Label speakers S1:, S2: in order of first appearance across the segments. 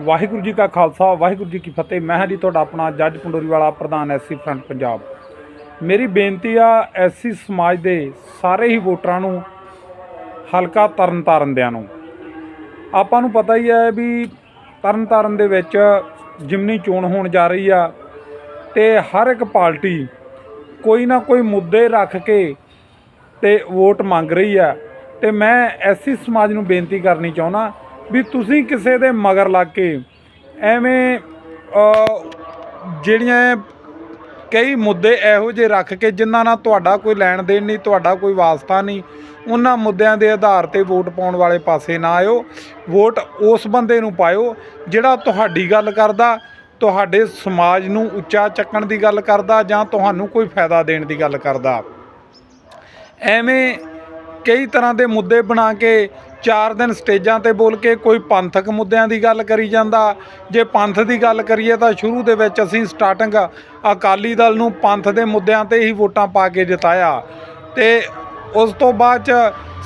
S1: ਵਾਹਿਗੁਰੂ ਜੀ ਕਾ ਖਾਲਸਾ, ਵਾਹਿਗੁਰੂ ਜੀ ਕੀ ਫਤਿਹ। ਮੈਂ ਹਾਂ ਜੀ ਤੁਹਾਡਾ ਆਪਣਾ ਜੱਜ ਪੰਡੋਰੀ ਵਾਲਾ, ਪ੍ਰਧਾਨ ਐਸਸੀ ਫਰੰਟ ਪੰਜਾਬ। ਮੇਰੀ ਬੇਨਤੀ ਆ, ਐਸਸੀ ਸਮਾਜ ਦੇ ਸਾਰੇ ਹੀ ਵੋਟਰਾਂ ਨੂੰ ਹਲਕਾ ਤਰਨਤਾਰਨ ਦਿਆਂ ਨੂੰ। ਆਪਾਂ ਨੂੰ ਪਤਾ ਹੀ ਹੈ ਵੀ ਤਰਨਤਾਰਨ ਦੇ ਵਿੱਚ ਜਿਮਨੀ ਚੋਣ ਹੋਣ ਜਾ ਰਹੀ ਆ ਤੇ ਹਰ ਇੱਕ ਪਾਰਟੀ ਕੋਈ ਨਾ ਕੋਈ ਮੁੱਦੇ ਰੱਖ ਕੇ ਤੇ ਵੋਟ ਮੰਗ ਰਹੀ ਆ। ਤੇ ਮੈਂ ਐਸੀ ਸਮਾਜ ਨੂੰ ਬੇਨਤੀ ਕਰਨੀ ਚਾਹੁੰਦਾ ਵੀ ਤੁਸੀਂ ਕਿਸੇ ਦੇ ਮਗਰ ਲੱਗ ਕੇ ਐਵੇਂ ਜਿਹੜੀਆਂ ਕਈ ਮੁੱਦੇ ਇਹੋ ਜਿਹੇ ਰੱਖ ਕੇ ਜਿਨ੍ਹਾਂ ਨਾਲ ਤੁਹਾਡਾ ਕੋਈ ਲੈਣ ਦੇਣ ਨਹੀਂ, ਤੁਹਾਡਾ ਕੋਈ ਵਾਸਤਾ ਨਹੀਂ, ਉਹਨਾਂ ਮੁੱਦਿਆਂ ਦੇ ਆਧਾਰ ਤੇ ਵੋਟ ਪਾਉਣ ਵਾਲੇ ਪਾਸੇ ਨਾ ਆਇਓ, ਵੋਟ ਉਸ ਬੰਦੇ ਨੂੰ ਪਾਇਓ ਜਿਹੜਾ ਤੁਹਾਡੀ ਗੱਲ ਕਰਦਾ, ਤੁਹਾਡੇ ਸਮਾਜ ਨੂੰ ਉੱਚਾ ਚੱਕਣ ਦੀ ਗੱਲ ਕਰਦਾ ਜਾਂ ਤੁਹਾਨੂੰ ਕੋਈ ਫਾਇਦਾ ਦੇਣ ਦੀ ਗੱਲ ਕਰਦਾ। ਐਵੇਂ ਕਈ ਤਰ੍ਹਾਂ ਦੇ ਮੁੱਦੇ ਬਣਾ ਕੇ ਚਾਰ ਦਿਨ ਸਟੇਜਾਂ ਤੇ ਬੋਲ ਕੇ ਕੋਈ ਪੰਥਕ ਮੁੱਦਿਆਂ ਦੀ ਗੱਲ ਕਰੀ ਜਾਂਦਾ। ਜੇ ਪੰਥ ਦੀ ਗੱਲ ਕਰੀਏ ਤਾਂ ਸ਼ੁਰੂ ਦੇ ਵਿੱਚ ਅਸੀਂ ਸਟਾਰਟਿੰਗ ਅਕਾਲੀ ਦਲ ਨੂੰ ਪੰਥ ਦੇ ਮੁੱਦਿਆਂ ਤੇ ਹੀ ਵੋਟਾਂ ਪਾ ਕੇ ਜਿਤਾਇਆ। ਤੇ ਉਸ ਤੋਂ ਬਾਅਦ ਚ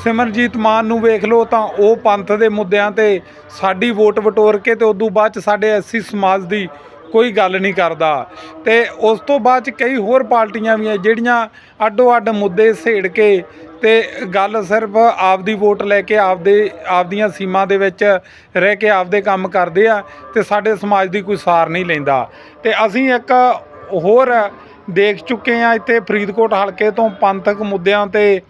S1: ਸਿਮਰਜੀਤ ਮਾਨ ਨੂੰ ਵੇਖ ਲਓ ਤਾਂ ਉਹ ਪੰਥ ਦੇ ਮੁੱਦਿਆਂ ਤੇ ਸਾਡੀ ਵੋਟ ਵਟੋਰ ਕੇ ਤੇ ਤੋਂ ਬਾਅਦ ਚ ਸਾਡੇ ਐਸਸੀ ਸਮਾਜ ਦੀ ਕੋਈ ਗੱਲ ਨਹੀਂ ਕਰਦਾ। ਤੇ ਉਸ ਤੋਂ ਬਾਅਦ ਚ ਕਈ ਹੋਰ ਪਾਰਟੀਆਂ ਵੀ ਆ ਜਿਹੜੀਆਂ ਅੱਡੋ ਅੱਡ ਮੁੱਦੇ ਸੇੜ ਕੇ ਤੇ ਗੱਲ ਸਿਰਫ ਆਪਦੀ ਵੋਟ ਲੈ ਕੇ ਆਪਦੇ, ਆਪਦੀਆਂ ਸੀਮਾ ਦੇ ਵਿੱਚ ਰਹਿ ਕੇ ਆਪਦੇ ਕੰਮ ਕਰਦੇ ਆ ਤੇ ਸਾਡੇ ਸਮਾਜ ਦੀ ਕੋਈ ਸਾਰ ਨਹੀਂ ਲੈਂਦਾ। ਤੇ ਅਸੀਂ ਇੱਕ ਹੋਰ ਦੇਖ ਚੁੱਕੇ ਆ ਇੱਥੇ ਫਰੀਦਕੋਟ ਹਲਕੇ ਤੋਂ ਪੰਥਕ ਮੁੱਦਿਆਂ ਤੇ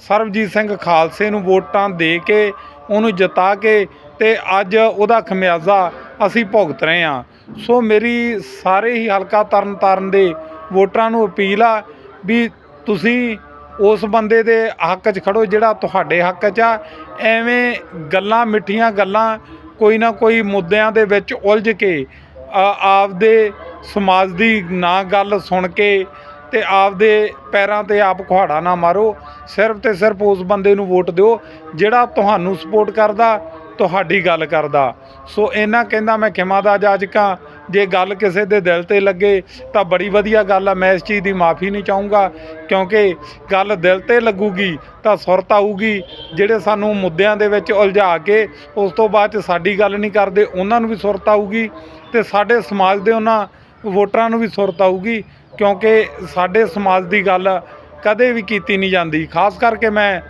S1: ਸਰਬਜੀਤ ਸਿੰਘ ਖਾਲਸੇ ਨੂੰ ਵੋਟਾਂ ਦੇ ਕੇ, ਉਹਨੂੰ ਜਿਤਾ ਕੇ ਤੇ ਅੱਜ ਉਹਦਾ ਖਮਿਆਜ਼ਾ ਅਸੀਂ ਭੁਗਤ ਰਹੇ ਹਾਂ। ਸੋ ਮੇਰੀ ਸਾਰੇ ਹੀ ਹਲਕਾ ਤਰਨ ਤਾਰਨ ਦੇ ਵੋਟਰਾਂ ਨੂੰ ਅਪੀਲ ਆ ਵੀ ਤੁਸੀਂ ਉਸ ਬੰਦੇ ਦੇ ਹੱਕ 'ਚ ਖੜੋ ਜਿਹੜਾ ਤੁਹਾਡੇ ਹੱਕ 'ਚ ਆ। ਐਵੇਂ ਗੱਲਾਂ ਮਿੱਠੀਆਂ ਗੱਲਾਂ ਕੋਈ ਨਾ ਕੋਈ ਮੁੱਦਿਆਂ ਦੇ ਵਿੱਚ ਉਲਝ ਕੇ ਆਪਦੇ ਸਮਾਜ ਦੀ ਨਾ ਗੱਲ ਸੁਣ ਕੇ ਤੇ ਆਪਦੇ ਪੈਰਾਂ ਤੇ ਆਪ ਕੁਹਾੜਾ ਨਾ ਮਾਰੋ। ਸਿਰਫ ਤੇ ਸਿਰਫ ਉਸ ਬੰਦੇ ਨੂੰ ਵੋਟ ਦਿਓ ਜਿਹੜਾ ਤੁਹਾਨੂੰ ਸਪੋਰਟ ਕਰਦਾ ਤੁਹਾਡੀ ਗੱਲ ਕਰਦਾ। ਸੋ ਇਹਨਾਂ ਕਹਿੰਦਾ ਮੈਂ ਖਿਮਾ ਦਾ ਜਾਜਕਾਂ, ਜੇ ਗੱਲ ਕਿਸੇ ਦੇ ਦਿਲ ਤੇ ਲੱਗੇ ਤਾਂ ਬੜੀ ਵਧੀਆ ਗੱਲ ਆ, ਮੈਂ ਇਸ ਚੀਜ਼ ਦੀ ਮਾਫੀ ਨਹੀਂ ਚਾਹੂੰਗਾ, ਕਿਉਂਕਿ ਗੱਲ ਦਿਲ ਤੇ ਲੱਗੂਗੀ ਤਾਂ ਸੁਰਤ ਆਊਗੀ, ਜਿਹੜੇ ਸਾਨੂੰ ਮੁੱਦਿਆਂ ਦੇ ਵਿੱਚ ਉਲਝਾ ਕੇ ਉਸ ਤੋਂ ਬਾਅਦ ਚ ਸਾਡੀ ਗੱਲ ਨਹੀਂ ਕਰਦੇ, ਉਹਨਾਂ ਨੂੰ ਵੀ ਸੁਰਤ ਆਊਗੀ ਤੇ ਸਾਡੇ ਸਮਾਜ ਦੇ ਉਹਨਾਂ ਵੋਟਰਾਂ ਨੂੰ ਵੀ ਸੁਰਤ ਆਊਗੀ, ਕਿਉਂਕਿ ਸਾਡੇ ਸਮਾਜ ਦੀ ਗੱਲ ਕਦੇ ਵੀ ਕੀਤੀ ਨਹੀਂ ਜਾਂਦੀ। ਖਾਸ ਕਰਕੇ ਮੈਂ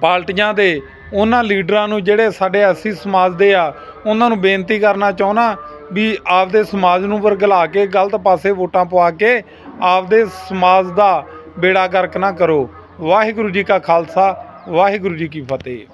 S1: ਪਾਰਟੀਆਂ ਦੇ, ਉਹਨਾਂ ਲੀਡਰਾਂ ਨੂੰ ਜਿਹੜੇ ਸਾਡੇ ਐਸੀ ਸਮਾਜ ਦੇ ਆ, ਉਹਨਾਂ ਨੂੰ ਬੇਨਤੀ ਕਰਨਾ ਚਾਹੁੰਦਾ ਵੀ ਆਪਦੇ ਸਮਾਜ ਨੂੰ ਵਰਗਲਾ ਕੇ, ਗਲਤ ਪਾਸੇ ਵੋਟਾਂ ਪਵਾ ਕੇ ਆਪਦੇ ਸਮਾਜ ਦਾ ਬੇੜਾ ਗਰਕ ਨਾ ਕਰੋ। ਵਾਹਿਗੁਰੂ ਜੀ ਕਾ ਖਾਲਸਾ, ਵਾਹਿਗੁਰੂ ਜੀ ਕੀ ਫਤਿਹ।